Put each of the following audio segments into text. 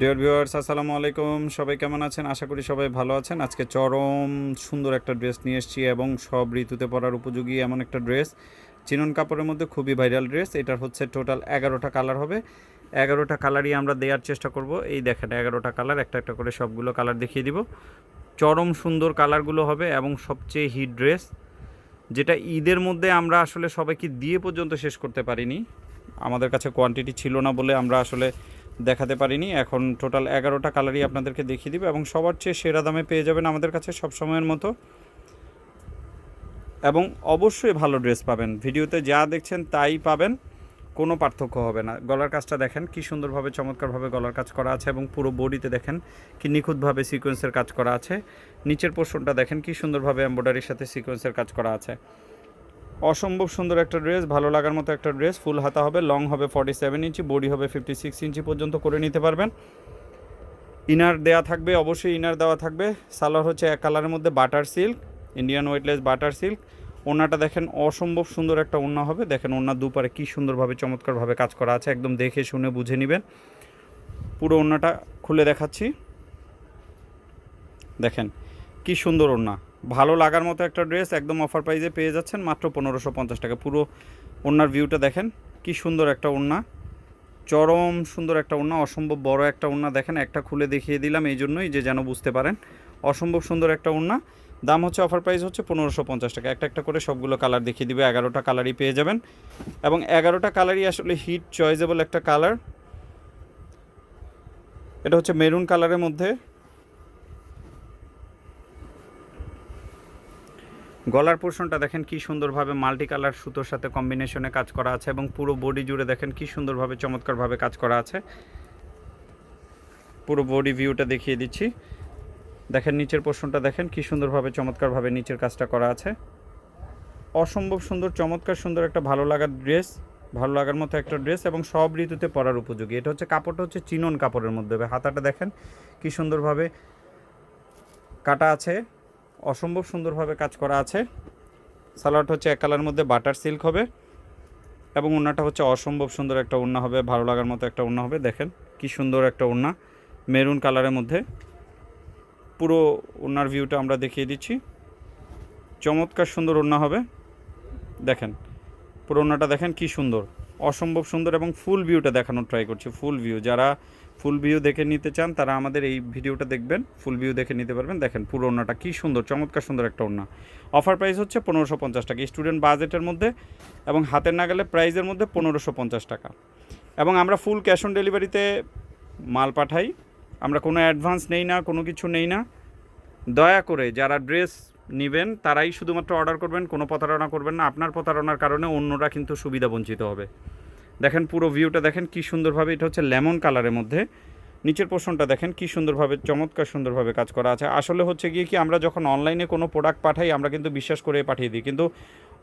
Dear viewers আসসালামু আলাইকুম। সবাই কেমন আছেন? আশা করি সবাই ভালো আছেন। আজকে চরম সুন্দর একটা ড্রেস নিয়ে এসেছি এবং সব ঋতুতে পরার উপযোগী এমন একটা ড্রেস। চিনন কাপড়ের মধ্যে খুবই ভাইরাল ড্রেস। এটার হচ্ছে টোটাল এগারোটা কালার হবে। এগারোটা কালারই আমরা দেওয়ার চেষ্টা করব। এই দেখেন, এগারোটা কালার, একটা একটা করে সবগুলো কালার দেখিয়ে দিব। চরম সুন্দর কালারগুলো হবে এবং সবচেয়ে হিট ড্রেস, যেটা ঈদের মধ্যে আমরা আসলে সবাইকে দিয়ে পর্যন্ত শেষ করতে পারিনি। আমাদের কাছে কোয়ান্টিটি ছিল না বলে আমরা আসলে দেখাতে পারিনি। এখন টোটাল এগারোটা কালারই আপনাদেরকে দেখিয়ে দিবে এবং সবার চেয়ে সেরা দামে পেয়ে যাবেন আমাদের কাছে সব সময়ের মতো। এবং অবশ্যই ভালো ড্রেস পাবেন। ভিডিওতে যা দেখছেন তাই পাবেন, কোনো পার্থক্য হবে না। গলার কাজটা দেখেন, কি সুন্দরভাবে, চমৎকারভাবে গলার কাজ করা আছে এবং পুরো বডিতে দেখেন কি নিখুঁতভাবে সিকোয়েন্সের কাজ করা আছে। নিচের পোর্শনটা দেখেন, কি সুন্দরভাবে এমব্রয়ডারির সাথে সিকোয়েন্সের কাজ করা আছে। অসম্ভব সুন্দর একটা ড্রেস ভালো লাগার মতো একটা ড্রেস ফুল হাতা হবে লং হবে ফর্টি সেভেন ইঞ্চি বডি হবে ফিফটি সিক্স ইঞ্চি পর্যন্ত করে নিতে পারবেন। ইনার দেওয়া থাকবে, অবশ্যই ইনার দেওয়া থাকবে। সালোয়ার হচ্ছে এক কালারের মধ্যে butter silk Indian weightless butter silk ওনাটা দেখেন অসম্ভব সুন্দর একটা ওড়না হবে। দেখেন ওনার দুপারে কী সুন্দরভাবে, চমৎকারভাবে কাজ করা আছে, একদম দেখে শুনে বুঝে নেবেন। পুরো ওড়নাটা খুলে দেখাচ্ছি। দেখেন, কি সুন্দর ওড়না। ভালো লাগার মতো একটা ড্রেস একদম অফার প্রাইসে পেয়ে যাচ্ছেন মাত্র পনেরোশো পঞ্চাশ টাকা। পুরো ওড়নার ভিউটা দেখেন, কি সুন্দর একটা ওড়না। চরম সুন্দর একটা ওড়না, অসম্ভব বড় একটা ওড়না দেখেন, একটা খুলে দেখিয়ে দিলাম এই জন্যই যে যেন বুঝতে পারেন। অসম্ভব সুন্দর একটা ওড়না। দাম হচ্ছে অফার প্রাইস হচ্ছে পনেরোশো পঞ্চাশ টাকা। একটা একটা করে সবগুলো কালার দেখিয়ে দিবে, এগারোটা কালারই পেয়ে যাবেন। এবং এগারোটা কালারই আসলে হিট চয়েজেবল একটা কালার এটা হচ্ছে মেরুন কালারের মধ্যে গলার পোর্শনটা দেখেন কি সুন্দরভাবে মাল্টি কালার সুতোর সাথে কম্বিনেশনে কাজ করা আছে এবং পুরো বডি জুড়ে দেখেন কি সুন্দরভাবে, চমৎকারভাবে কাজ করা আছে। পুরো বডি ভিউটা দেখিয়ে দিচ্ছি। দেখেন নিচের পোর্শনটা দেখেন কি সুন্দরভাবে, চমৎকারভাবে নিচের কাজটা করা আছে। অসম্ভব সুন্দর, চমৎকার সুন্দর একটা ভালো লাগার ড্রেস ভালো লাগার মতো একটা ড্রেস এবং সব ঋতুতে পরার উপযোগী। এটা হচ্ছে কাপড়টা হচ্ছে চিনন কাপড়ের মধ্যে। হাতাটা দেখেন কি সুন্দরভাবে কাটা আছে। অসম্ভব সুন্দরভাবে কাজ করা আছে। সালোয়ারটা হচ্ছে এক কালার মধ্যে বাটার সিল্ক হবে এবং ওড়নাটা হচ্ছে অসম্ভব সুন্দর একটা ওড়না হবে, ভালো লাগার মতো একটা ওড়না হবে। দেখেন কি সুন্দর একটা ওড়না মেরুন কালারের মধ্যে। পুরো ওড়নার ভিউটা আমরা দেখিয়ে দিচ্ছি। চমৎকার সুন্দর ওড়না হবে। দেখেন, পুরো ওড়নাটা দেখেন কি সুন্দর, অসম্ভব সুন্দর এবং ফুল ভিউটা দেখানোর ট্রাই করছি ফুল ভিউ যারা ফুল ভিউ দেখে নিতে চান, তারা আমাদের এই ভিডিওটা দেখবেন, ফুল ভিউ দেখে নিতে পারবেন। দেখেন পুরো ওড়নাটা কী সুন্দর, চমৎকার সুন্দর একটা ওড়না। অফার প্রাইস হচ্ছে পনেরোশো পঞ্চাশ টাকা। স্টুডেন্ট বাজেটের মধ্যে এবং হাতের না গেলে প্রাইজের মধ্যে পনেরোশো পঞ্চাশ টাকা। এবং আমরা ফুল ক্যাশ অন ডেলিভারিতে মাল পাঠাই। আমরা কোনো অ্যাডভান্স নেই না, কোনো কিছু নেই না। দয়া করে যারা ড্রেস নেবেন, তারাই শুধুমাত্র অর্ডার করবেন, কোনো প্রতারণা করবেন না। আপনার প্রতারণার কারণে অন্যরা কিন্তু সুবিধা বঞ্চিত হবে। দেখেন পুরো ভিউটা দেখেন কি সুন্দরভাবে, এটা হচ্ছে লেমন কালারের মধ্যে। নিচের পোর্শনটা দেখেন কি সুন্দরভাবে, চমৎকার সুন্দরভাবে কাজ করা আছে। আসলে হচ্ছে গিয়ে কি, আমরা যখন অনলাইনে কোনো প্রোডাক্ট পাঠাই, আমরা কিন্তু বিশ্বাস করে পাঠিয়ে দিই। কিন্তু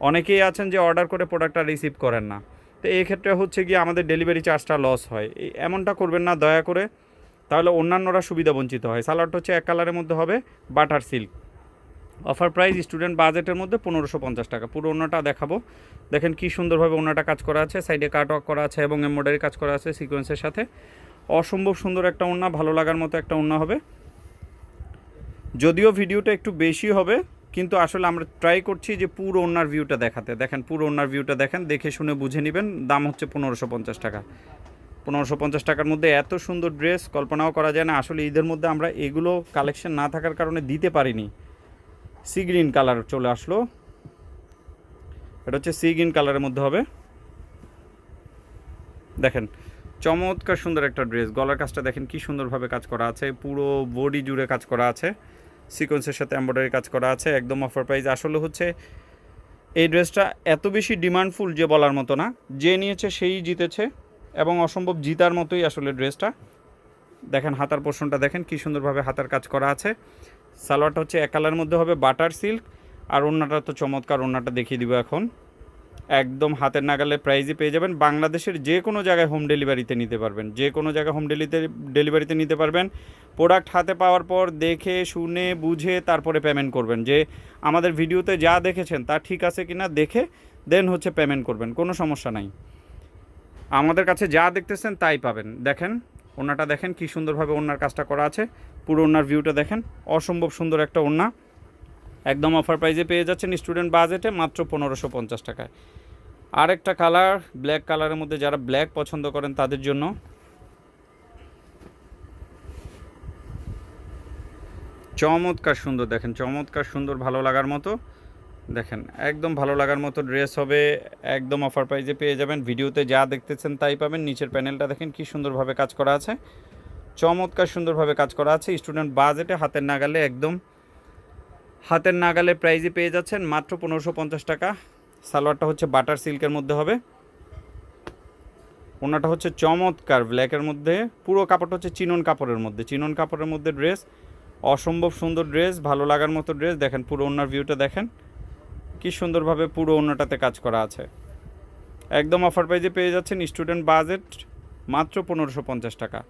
অনেকেই আছেন যে অর্ডার করে প্রোডাক্টটা রিসিভ করেন না। তো এই ক্ষেত্রে হচ্ছে গিয়ে আমাদের ডেলিভারি চার্জটা লস হয়। এমনটা করবেন না, দয়া করে। তাহলে অন্যান্যরা সুবিধা বঞ্চিত হয়। সালোয়ারটা হচ্ছে এক কালারের মধ্যে হবে butter silk offer price student বাজেটের মধ্যে পনেরোশো পঞ্চাশ টাকা। পুরো ওনাটা দেখাবো। দেখেন কি সুন্দরভাবে ওনাটা কাজ করা আছে। সাইডে কাট ওয়ার্ক করা আছে এবং এমব্রয়ডারি কাজ করা আছে সিকোয়েন্সের সাথে। অসম্ভব সুন্দর একটা ওড়না, ভালো লাগার মতো একটা ওড়না হবে। যদিও ভিডিওটা একটু বেশি হবে, কিন্তু আসলে আমরা ট্রাই করছি যে পুরো ওনার ভিউটা দেখাতে। দেখেন, পুরো ওনার ভিউটা দেখেন, দেখে শুনে বুঝে নেবেন। দাম হচ্ছে পনেরোশো পঞ্চাশ টাকা। পনেরোশো পঞ্চাশ টাকার মধ্যে এত সুন্দর ড্রেস কল্পনাও করা যায় না। আসলে ঈদের মধ্যে আমরা এগুলো কালেকশন না থাকার কারণে দিতে পারিনি। সি গ্রিন কালার চলে আসলো। এটা হচ্ছে সি গ্রিন কালারের মধ্যে হবে। দেখেন, চমৎকার সুন্দর একটা ড্রেস। গলার কাজটা দেখেন কি সুন্দরভাবে কাজ করা আছে। পুরো বডি জুড়ে কাজ করা আছে। সিকোয়েন্সের সাথে এম্ব্রয়ডারি কাজ করা আছে। একদম অফার প্রাইস আসলে হচ্ছে, এই ড্রেসটা এত বেশি ডিমান্ডফুল যে বলার মতো না। যে নিয়েছে সেই জিতেছে এবং অসম্ভব জিতার মতোই আসলে ড্রেসটা। দেখেন, হাতার পোর্শনটা দেখেন কি সুন্দরভাবে হাতার কাজ করা আছে। সালোয়ারটা হচ্ছে এক কালার মধ্যে হবে বাটার সিল্ক, আর ওড়নাটা তো চমৎকার, ওড়নাটা দেখিয়ে দিব এখন। একদম হাতের নাগালে প্রাইজে পেয়ে যাবেন। বাংলাদেশের যে কোনো জায়গায় হোম ডেলিভারিতে নিতে পারবেন। যে কোনো জায়গায় হোম ডেলিতে ডেলিভারিতে নিতে পারবেন। প্রোডাক্ট হাতে পাওয়ার পর দেখে, শুনে, বুঝে, তারপরে পেমেন্ট করবেন। যে আমাদের ভিডিওতে যা দেখেছেন তা ঠিক আছে কি না দেখে দেন হচ্ছে পেমেন্ট করবেন। কোনো সমস্যা নাই। আমাদের কাছে যা দেখতেছেন তাই পাবেন। দেখেন ওনাটা দেখেন, কি সুন্দরভাবে ওনার কাজটা করা আছে। পুরো ওনার ভিউটা দেখেন, অসম্ভব সুন্দর একটা ওনা একদম অফার প্রাইজে পেয়ে যাচ্ছেন স্টুডেন্ট বাজেটে মাত্র পনেরোশো পঞ্চাশ টাকায়। আরেকটা কালার ব্ল্যাক কালারের মধ্যে যারা ব্ল্যাক পছন্দ করেন তাদের জন্য। চমৎকার সুন্দর দেখেন, চমৎকার সুন্দর ভালো লাগার মতো। দেখেন, একদম ভালো লাগার মতো ড্রেস হবে, একদম অফার প্রাইজে পেয়ে যাবেন। ভিডিওতে যা দেখতেছেন তাই পাবেন। নিচের প্যানেলটা দেখেন কি সুন্দরভাবে কাজ করা আছে। চমৎকার সুন্দরভাবে কাজ করা আছে। স্টুডেন্ট বাজেটে হাতের নাগালে একদম, হাতের নাগালে প্রাইজে পেয়ে যাচ্ছেন মাত্র পনেরোশো পঞ্চাশ টাকা। সালোয়ারটা হচ্ছে বাটার সিল্কের মধ্যে হবে। ওনাটা হচ্ছে চমৎকার ব্ল্যাকের মধ্যে। পুরো কাপড়টা হচ্ছে চিনন কাপড়ের মধ্যে। চিনন কাপড়ের মধ্যে ড্রেস অসম্ভব সুন্দর ড্রেস ভালো লাগার মতো ড্রেস দেখেন পুরো ওনার ভিউটা দেখেন। কি সুন্দরভাবে পুরো ওনাটাতে কাজ করা আছে। একদম অফার প্রাইজে পেয়ে যাচ্ছেন স্টুডেন্ট বাজেট মাত্র পনেরোশো পঞ্চাশ টাকা।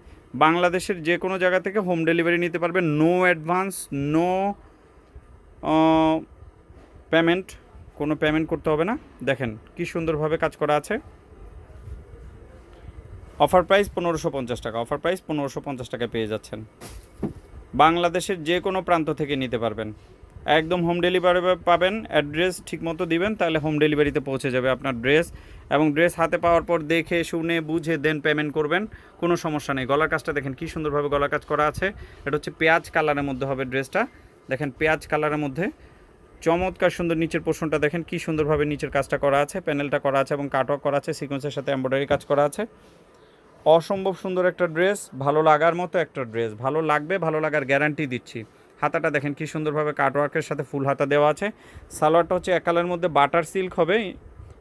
বাংলাদেশের যে কোনো জায়গা থেকে হোম ডেলিভারি নিতে পারবেন। নো অ্যাডভান্স নো পেমেন্ট কোনো পেমেন্ট করতে হবে না। দেখেন কি সুন্দরভাবে কাজ করা আছে। অফার প্রাইস পনেরোশো পঞ্চাশ টাকা। অফার প্রাইস পনেরোশো পঞ্চাশ টাকায় পেয়ে যাচ্ছেন। বাংলাদেশের যে কোনো প্রান্ত থেকে নিতে পারবেন। একদম হোম ডেলিভারি পাবেন অ্যাড্রেস ঠিকমতো দিবেন, তাহলে হোম ডেলিভারিতে পৌঁছে যাবে আপনার ড্রেস এবং ড্রেস হাতে পাওয়ার পর দেখে, শুনে, বুঝে দেন পেমেন্ট করবেন, কোনো সমস্যা নেই। গলার কাজটা দেখেন কি সুন্দরভাবে গলার কাজ করা আছে। এটা হচ্ছে পেঁয়াজ কালারের মধ্যে হবে ড্রেসটা দেখেন পেঁয়াজ কালারের মধ্যে। চমৎকার সুন্দর নিচের পোর্শনটা দেখেন কি সুন্দরভাবে নিচের কাজটা করা আছে প্যানেলটা করা আছে এবং কাটওয়ার্ক করা আছে সিকোয়েন্সের সাথে এমব্রয়ডারি কাজ করা আছে। অসম্ভব সুন্দর একটা ড্রেস ভালো লাগার মতো একটা ড্রেস ভালো লাগবে, ভালো লাগার গ্যারান্টি দিচ্ছি। হাতাটা দেখেন কি সুন্দরভাবে কাটওয়ার্কের সাথে ফুল হাতা দেওয়া আছে। সালোয়ারটা হচ্ছে এক কালারের মধ্যে বাটার সিল্ক হবে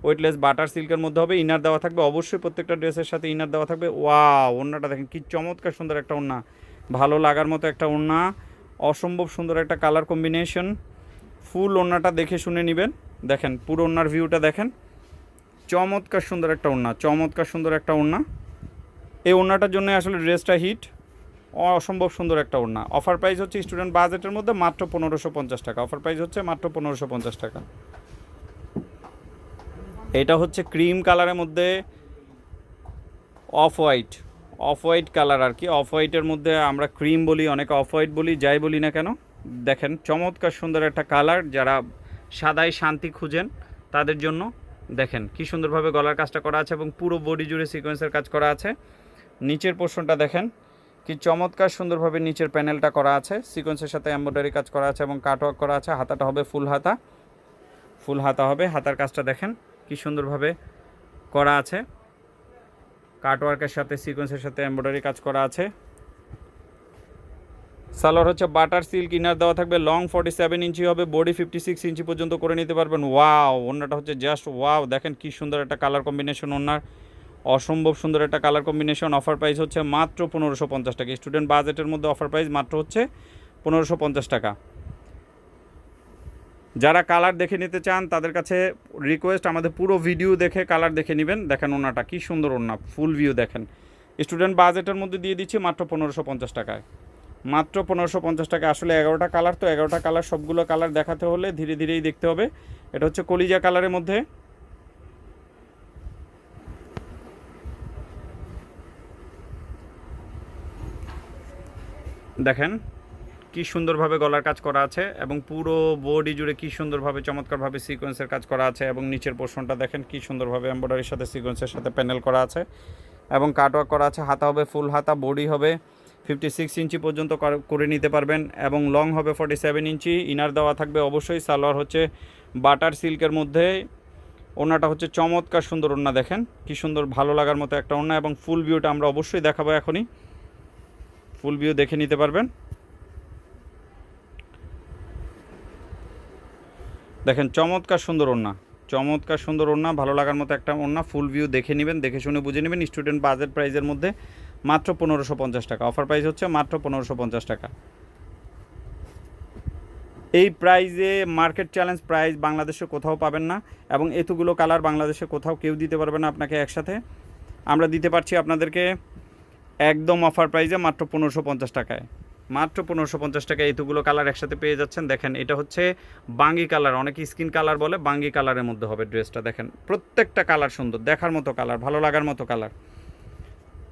ওয়েটলেস বাটার সিল্কের মধ্যে হবে ইনার দেওয়া থাকবে, অবশ্যই প্রত্যেকটা ড্রেসের সাথে ইনার দেওয়া থাকবে। ওয়া ওড়নাটা দেখেন কি চমৎকার সুন্দর একটা ওড়না। ভালো লাগার মতো একটা ওড়না, অসম্ভব সুন্দর একটা কালার কম্বিনেশন ফুল ওড়নাটা দেখে শুনে নেবেন। দেখেন, পুরো ওড়নার ভিউটা দেখেন। চমৎকার সুন্দর একটা ওড়না, চমৎকার সুন্দর একটা ওড়না। এই ওড়নাটার জন্য আসলে ড্রেসটা হিট অসম্ভব সুন্দর একটা ওড়না। অফার প্রাইস হচ্ছে স্টুডেন্ট বাজেটের মধ্যে মাত্র পনেরোশো পঞ্চাশ টাকা। অফার প্রাইস হচ্ছে মাত্র পনেরোশো পঞ্চাশ টাকা। এটা হচ্ছে ক্রিম কালারের মধ্যে off white off white colour আর কি। অফ হোয়াইটের মধ্যে আমরা ক্রিম বলি, অনেকে অফ হোয়াইট বলি, যাই বলি না কেন। দেখেন, চমৎকার সুন্দর একটা কালার যারা সাদাই শান্তি খুঁজেন, তাদের জন্য দেখেন কি সুন্দরভাবে গলার কাজটা করা আছে এবং পুরো বডি জুড়ে সিকোয়েন্সের কাজ করা আছে। নিচের পোর্শনটা দেখেন কি চমৎকার সুন্দরভাবে নিচের প্যানেলটা করা আছে সিকোয়েন্সের সাথে এম্ব্রয়ডারি কাজ করা আছে এবং কাটওয়ার্ক করা আছে, হাতাটা হবে ফুল হাতা। ফুল হাতা হবে, হাতার কাজটা দেখেন কি সুন্দরভাবে করা আছে। কাটওয়ার্কের সাথে সিকোয়েন্সের সাথে এম্ব্রয়ডারি কাজ করা আছে। সালোয়ার হচ্ছে বাটার সিল্ক ইনার দেওয়া থাকবে লং ফর্টি সেভেন ইঞ্চি হবে বডি ফিফটি সিক্স ইঞ্চি পর্যন্ত করে নিতে পারবেন। ওয়াও অন্যটা হচ্ছে জাস্ট ওয়াও দেখেন কি সুন্দর একটা কালার কম্বিনেশন ওনার অসম্ভব সুন্দর একটা কালার কম্বিনেশন অফার প্রাইস হচ্ছে মাত্র পনেরোশো পঞ্চাশ টাকা। স্টুডেন্ট বাজেটের মধ্যে অফার প্রাইস মাত্র হচ্ছে পনেরোশো পঞ্চাশ টাকা। যারা কালার দেখে নিতে চান, তাদের কাছে রিকোয়েস্ট আমাদের পুরো ভিডিও দেখে কালার দেখে নেবেন। দেখেন ওনাটা কী সুন্দর ওনা ফুল ভিউ দেখেন। স্টুডেন্ট বাজেটের মধ্যে দিয়ে দিচ্ছি মাত্র পনেরোশো পঞ্চাশ টাকায়। মাত্র পনেরোশো পঞ্চাশ টাকা। আসলে এগারোটা কালার তো এগারোটা কালার সবগুলো কালার দেখাতে হলে ধীরে ধীরেই দেখতে হবে। এটা হচ্ছে কলিজা কালারের মধ্যে। দেখেন কি সুন্দরভাবে গলার কাজ করা আছে এবং পুরো বডি জুড়ে কি সুন্দরভাবে, চমৎকারভাবে সিকোয়েন্সের কাজ করা আছে এবং নিচের পোর্শনটা দেখেন কি সুন্দরভাবে এমব্রয়ডারির সাথে সিকোয়েন্সের সাথে প্যানেল করা আছে এবং কাটওয়ার্ক করা আছে, হাতা হবে ফুল হাতা বডি হবে ফিফটি সিক্স ইঞ্চি পর্যন্ত করে নিতে পারবেন এবং লং হবে ফর্টি সেভেন ইঞ্চি ইনার দেওয়া থাকবে অবশ্যই, সালোয়ার হচ্ছে বাটার সিল্কের মধ্যে ওনাটা হচ্ছে চমৎকার সুন্দর ওনা দেখেন, কি সুন্দর ভালো লাগার মতো একটা ওনা এবং ফুল ভিউটা আমরা অবশ্যই দেখাবো এখনই। ফুল ভিউ দেখে নিতে পারবেন। দেখেন, চমৎকার সুন্দর ওড়না। চমৎকার সুন্দর ওড়না, ভালো লাগার মতো একটা ওড়না। ফুল ভিউ দেখে নেবেন, দেখে শুনে বুঝে নেবেন। স্টুডেন্ট বাজেট প্রাইজের মধ্যে মাত্র পনেরোশো পঞ্চাশ টাকা। অফার প্রাইস হচ্ছে মাত্র পনেরোশো পঞ্চাশ টাকা। এই প্রাইজে মার্কেট চ্যালেঞ্জ প্রাইস বাংলাদেশে কোথাও পাবেন না এবং এতগুলো কালার বাংলাদেশে কোথাও কেউ দিতে পারবে না আপনাকে একসাথে। আমরা দিতে পারছি আপনাদেরকে একদম অফার প্রাইজে মাত্র পনেরোশো পঞ্চাশ টাকায়। মাত্র পনেরোশো পঞ্চাশ টাকায় এতগুলো কালার একসাথে পেয়ে যাচ্ছেন। দেখেন, এটা হচ্ছে বাঙ্গি কালার অনেকে স্কিন কালার বলে, বাঙ্গি কালারের মধ্যে হবে ড্রেসটা দেখেন, প্রত্যেকটা কালার সুন্দর, দেখার মতো কালার ভালো লাগার মতো কালার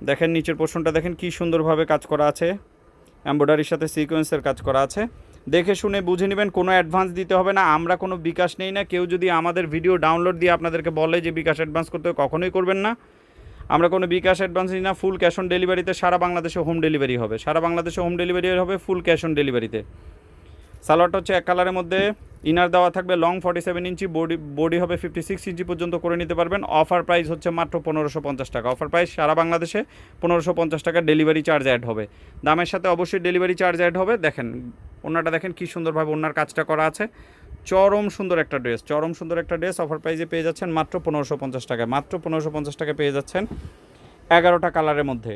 দেখেন, নিচের পোর্শনটা দেখেন কি সুন্দরভাবে কাজ করা আছে। এমব্রয়ডারির সাথে সিকোয়েন্সের কাজ করা আছে। দেখে শুনে বুঝে নেবেন, কোনো অ্যাডভান্স দিতে হবে না। আমরা কোনো বিকাশ নেই না। কেউ যদি আমাদের ভিডিও ডাউনলোড দিয়ে আপনাদেরকে বলে যে বিকাশ অ্যাডভান্স করতে কখনোই করবেন না। আমরা কোনো বিকাশ অ্যাডভান্স নিই না ফুল ক্যাশ অন ডেলিভারিতে সারা বাংলাদেশে হোম ডেলিভারি হবে। সারা বাংলাদেশে হোম ডেলিভারি হবে ফুল ক্যাশ অন ডেলিভারিতে সালোয়ারটা হচ্ছে এক কালারের মধ্যে ইনার দেওয়া থাকবে long forty seven inch body body হবে ফিফটি সিক্স ইঞ্চি পর্যন্ত করে নিতে পারবেন। অফার প্রাইস হচ্ছে মাত্র পনেরোশো পঞ্চাশ টাকা। অফার প্রাইস সারা বাংলাদেশে পনেরোশো পঞ্চাশ টাকা ডেলিভারি চার্জ অ্যাড হবে। দামের সাথে অবশ্যই ডেলিভারি চার্জ অ্যাড হবে। দেখেন, ওনাটা দেখেন কী সুন্দরভাবে ওনার কাজটা করা আছে। চরম সুন্দর একটা ড্রেস, চরম সুন্দর একটা ড্রেস অফার প্রাইসে পেয়ে যাচ্ছেন মাত্র পনেরোশো পঞ্চাশ টাকায়। মাত্র পনেরোশো পঞ্চাশ টাকায় পেয়ে যাচ্ছেন এগারোটা কালারের মধ্যে।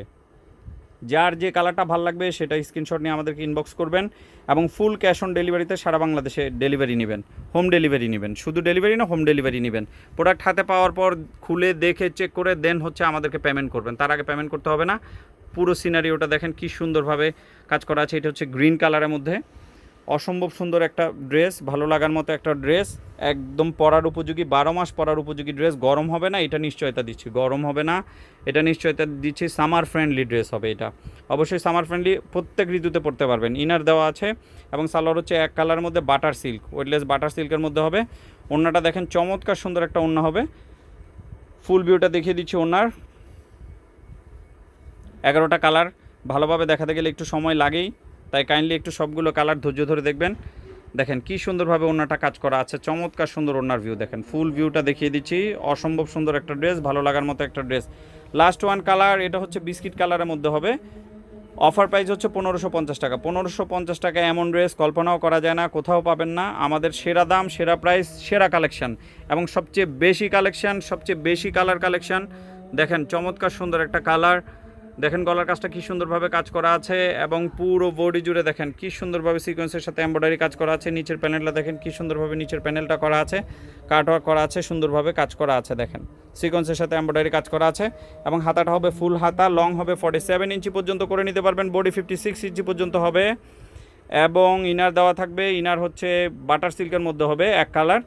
যার যে কালারটা ভালো লাগবে সেটা স্ক্রিনশট নিয়ে আমাদেরকে ইনবক্স করবেন এবং ফুল ক্যাশ অন ডেলিভারিতে সারা বাংলাদেশে ডেলিভারি নেবেন হোম ডেলিভারি নেবেন। শুধু ডেলিভারি না হোম ডেলিভারি নেবেন। প্রোডাক্ট হাতে পাওয়ার পর খুলে দেখে চেক করে দেন হচ্ছে আমাদেরকে পেমেন্ট করবেন। তার আগে পেমেন্ট করতে হবে না। পুরো সিনারিওটা দেখেন কি সুন্দরভাবে কাজ করা আছে। এটা হচ্ছে গ্রিন কালারের মধ্যে। অসম্ভব সুন্দর একটা ড্রেস, ভালো লাগার মতো একটা ড্রেস, একদম পরার উপযোগী, বারো মাস পরার উপযোগী ড্রেস, গরম হবে না, এটা নিশ্চয়তা দিচ্ছি, গরম হবে না, এটা নিশ্চয়তা দিচ্ছি সামার ফ্রেন্ডলি ড্রেস হবে এটা। অবশ্যই সামার ফ্রেন্ডলি প্রত্যেক ঋতুতে পড়তে পারবেন ইনার দেওয়া আছে, এবং সালোয়ার হচ্ছে এক কালারের মধ্যে বাটার সিল্ক ওয়েটলেস বাটার সিল্কের মধ্যে হবে। ওড়নাটা দেখেন চমৎকার সুন্দর একটা ওড়না হবে। ফুল ভিউটা দেখিয়ে দিচ্ছি ওনার এগারোটা কালার ভালোভাবে দেখাতে গেলে একটু সময় লাগেই। তাই কাইন্ডলি একটু সবগুলো কালার ধৈর্য ধরে দেখবেন। দেখেন কি সুন্দরভাবে ওনাটা কাজ করা আছে, চমৎকার সুন্দর ওনার ভিউ দেখেন। ফুল ভিউটা দেখিয়ে দিচ্ছি, অসম্ভব সুন্দর একটা ড্রেস ভালো লাগার মতো একটা ড্রেস লাস্ট ওয়ান কালার এটা হচ্ছে বিস্কিট কালারের মধ্যে হবে। অফার প্রাইস হচ্ছে পনেরোশো পঞ্চাশ টাকা। পনেরোশো পঞ্চাশ টাকা এমন ড্রেস কল্পনাও করা যায় না, কোথাও পাবেন না। আমাদের সেরা দাম, সেরা প্রাইস সেরা কালেকশন এবং সবচেয়ে বেশি কালেকশন সবচেয়ে বেশি কালার কালেকশন দেখেন চমৎকার সুন্দর একটা কালার দেখেন গলার কাজটা কি সুন্দরভাবে কাজ করা আছে এবং পুরো বডি জুড়ে দেখেন কি সুন্দরভাবে সিকোয়েন্সের সাথে এমব্রয়ডারি কাজ করা আছে। নিচের প্যানেলটা দেখেন কি সুন্দরভাবে নিচের প্যানেলটা করা আছে। কাটওয়ার্ক করা আছে, সুন্দরভাবে কাজ করা আছে দেখেন। সিকোয়েন্সের সাথে এমব্রয়ডারি কাজ করা আছে এবং হাতাটা হবে ফুল হাতা লং হবে ফর্টি সেভেন ইঞ্চি পর্যন্ত করে নিতে পারবেন। বডি ফিফটি সিক্স ইঞ্চি পর্যন্ত হবে এবং ইনার দেওয়া থাকবে। ইনার হচ্ছে বাটার সিল্কের মধ্যে হবে এক কালার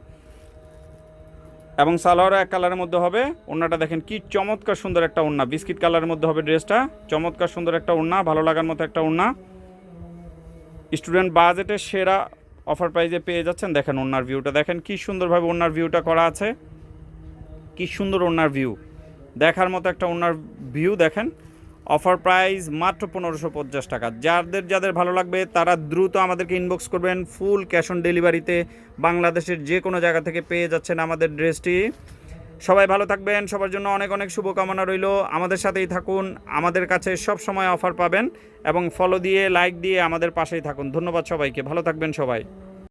এবং সালোয়ারও এক কালারের মধ্যে হবে। ওড়নাটা দেখেন কি চমৎকার সুন্দর একটা ওড়না। বিস্কিট কালারের মধ্যে হবে ড্রেসটা। চমৎকার সুন্দর একটা ওড়না, ভালো লাগার মতো একটা ওড়না। স্টুডেন্ট বাজেটের সেরা অফার প্রাইজে পেয়ে যাচ্ছেন। দেখেন ওড়নার ভিউটা। দেখেন কি সুন্দরভাবে ওড়নার ভিউটা করা আছে। কি সুন্দর ওড়নার ভিউ। দেখার মতো একটা ওড়নার ভিউ, দেখেন। অফার প্রাইস মাত্র পনেরোশো পঞ্চাশ টাকা। যাদের যাদের ভালো লাগবে, তারা দ্রুত আমাদেরকে ইনবক্স করবেন ফুল ক্যাশ অন ডেলিভারিতে বাংলাদেশের যে কোনো জায়গা থেকে পেয়ে যাচ্ছেন আমাদের ড্রেসটি। সবাই ভালো থাকবেন, সবার জন্য অনেক অনেক শুভকামনা রইল। আমাদের সাথেই থাকুন, আমাদের কাছে সব সময় অফার পাবেন এবং ফলো দিয়ে লাইক দিয়ে আমাদের পাশেই থাকুন। ধন্যবাদ সবাইকে, ভালো থাকবেন সবাই।